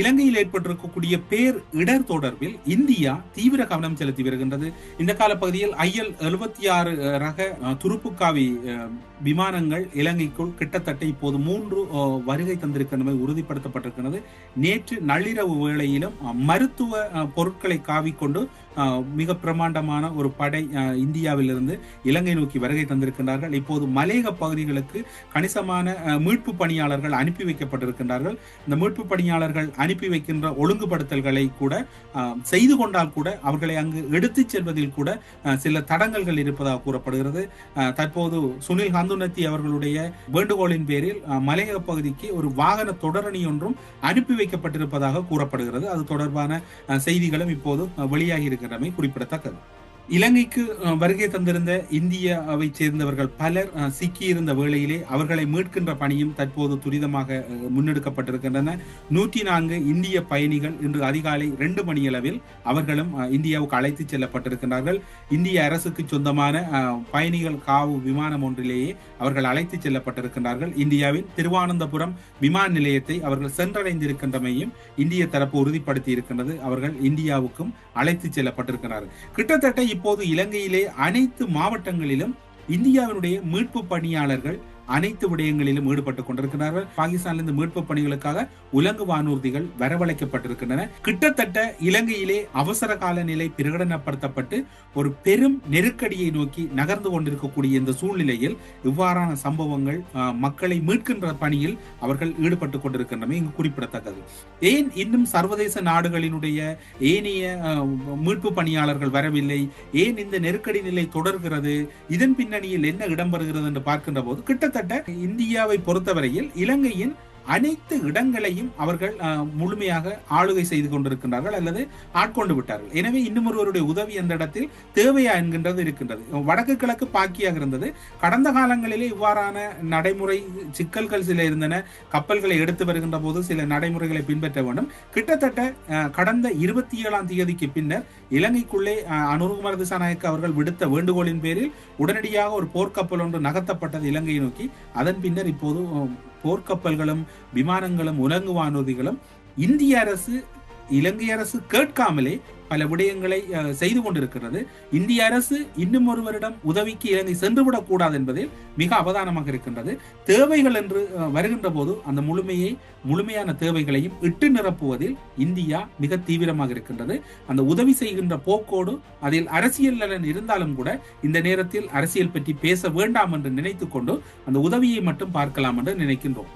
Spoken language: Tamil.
இலங்கையில் ஏற்பட்டிருக்கக்கூடிய பேர் இடர் தொடர்பில் இந்தியா தீவிர கவனம் செலுத்தி வருகின்றது. இந்த காலப்பகுதியில் ஐஎல் எழுபத்தி ஆறு ரக துருப்புக்காவி விமானங்கள் இலங்கைக்குள் கிட்டத்தட்ட இப்போது மூன்று வருகை தந்திருக்கின்றமை உறுதிப்படுத்தப்பட்டிருக்கிறது நேற்று நள்ளிரவு வேளையிலும் மருத்துவ பொருட்களை காவிக்கொண்டு மிக பிரமாண்டமான ஒரு படை இந்தியாவிலிருந்து இலங்கை நோக்கி வருகை தந்திருக்கின்றார்கள். இப்போது மலையக பகுதிகளுக்கு கணிசமான மீட்பு பணியாளர்கள் அனுப்பி வைக்கப்பட்டிருக்கின்றார்கள். இந்த மீட்பு பணியாளர்கள் அனுப்பி வைக்கின்ற ஒழுங்குபடுத்தல்களை கூட செய்து கொண்டால் கூட அவர்களை அங்கு எடுத்துச் செல்வதில் கூட சில தடங்கல்கள் இருப்பதாக கூறப்படுகிறது. அஹ், தற்போது சுனில் ஹந்துனத்தி அவர்களுடைய வேண்டுகோளின் பேரில் மலைய மலையக பகுதிக்கு ஒரு வாகன தொடரணி ஒன்றும் அனுப்பி வைக்கப்பட்டிருப்பதாக கூறப்படுகிறது. அது தொடர்பான செய்திகளும் இப்போது வெளியாகி இருக்கிறமை குறிப்பிடத்தக்கது. இலங்கைக்கு வருகை தந்திருந்த இந்தியாவை சேர்ந்தவர்கள் பலர் சிக்கியிருந்த வேளையிலே அவர்களை மீட்கின்ற பணியும் தற்போது துரிதமாக முன்னெடுக்கப்பட்டிருக்கின்றன. நூற்றி நான்கு இந்திய பயணிகள் இன்று அதிகாலை ரெண்டு மணியளவில் அவர்களும் இந்தியாவுக்கு அழைத்துச் செல்லப்பட்டிருக்கிறார்கள் இந்திய அரசுக்கு சொந்தமான பயணிகள் காவு விமானம் ஒன்றிலேயே அவர்கள் அழைத்துச் செல்லப்பட்டிருக்கிறார்கள் இந்தியாவின் திருவானந்தபுரம் விமான நிலையத்தை அவர்கள் சென்றடைந்திருக்கின்றமையும் இந்திய தரப்பு உறுதிப்படுத்தி இருக்கின்றது அவர்கள் இந்தியாவுக்கும் அழைத்துச் செல்லப்பட்டிருக்கிறார்கள் கிட்டத்தட்ட இப்போது இலங்கையிலே அனைத்து மாவட்டங்களிலும் இந்தியாவினுடைய மீட்பு பணியாளர்கள் அனைத்து விடயங்களிலும் ஈடுபட்டுக் கொண்டிருக்கிறார்கள். பாகிஸ்தானிலிருந்து மீட்பு பணிகளுக்காக உலங்கு வானூர்திகள் வரவழைக்கப்பட்டிருக்கின்றன. கிட்டத்தட்ட இலங்கையிலே அவசர கால நிலை பிரகடனப்படுத்தப்பட்டு ஒரு பெரும் நெருக்கடியை நோக்கி நகர்ந்து கொண்டிருக்கக்கூடிய இந்த சூழ்நிலையில் இவ்வாறான சம்பவங்கள் மக்களை மீட்கின்ற பணியில் அவர்கள் ஈடுபட்டுக் கொண்டிருக்கின்றன இங்கு குறிப்பிடத்தக்கது. ஏன் இன்னும் சர்வதேச நாடுகளினுடைய ஏனைய மீட்பு பணியாளர்கள் வரவில்லை? ஏன் இந்த நெருக்கடி நிலை தொடர்கிறது? இதன் பின்னணியில் என்ன இடம்பெறுகிறது என்று பார்க்கின்ற போது கிட்டத்தட்ட இந்தியாவை பொறுத்தவரையில் இலங்கையின் அனைத்து இடங்களையும் அவர்கள் முழுமையாக ஆளுகை செய்து கொண்டிருக்கின்றார்கள் அல்லது ஆட்கொண்டு விட்டார்கள். எனவே இன்னும் ஒருவருடைய உதவி அந்த இடத்தில் தேவையா என்கின்றது இருக்கின்றது. வடக்கு கிழக்கு பாக்கியாக இருந்தது. கடந்த காலங்களிலே இவ்வாறான நடைமுறை சிக்கல்கள் சில இருந்தன. கப்பல்களை எடுத்து வருகின்ற போது சில நடைமுறைகளை பின்பற்ற வேண்டும். கிட்டத்தட்ட கடந்த இருபத்தி ஏழாம் தேதிக்கு பின்னர் இலங்கைக்குள்ளே அஹ், திசாநாயக்க அவர்கள் விடுத்த வேண்டுகோளின் பேரில் உடனடியாக ஒரு போர்க்கப்பல் ஒன்று நகர்த்தப்பட்டது இலங்கையை நோக்கி. அதன் பின்னர் இப்போது போர்க்கப்பல்களும் விமானங்களும் உலங்கு வானூர்திகளும் இந்திய அரசு இலங்கை அரசு கேட்காமலே பல விடயங்களை செய்து கொண்டிருக்கிறது. இந்திய அரசு இன்னும் ஒருவரிடம் உதவிக்கு இலங்கை சென்றுவிடக் கூடாது என்பதில் மிக அவதானமாக இருக்கின்றது. தேவைகள் என்று வருகின்ற போது அந்த முழுமையை முழுமையான தேவைகளையும் இட்டு நிரப்புவதில் இந்தியா மிக தீவிரமாக இருக்கின்றது. அந்த உதவி செய்கின்ற போக்கோடு அதில் அரசியல் நலன் இருந்தாலும் கூட இந்த நேரத்தில் அரசியல் பற்றி பேச வேண்டாம் என்று நினைத்துக்கொண்டு அந்த உதவியை மட்டும் பார்க்கலாம் என்று நினைக்கின்றோம்.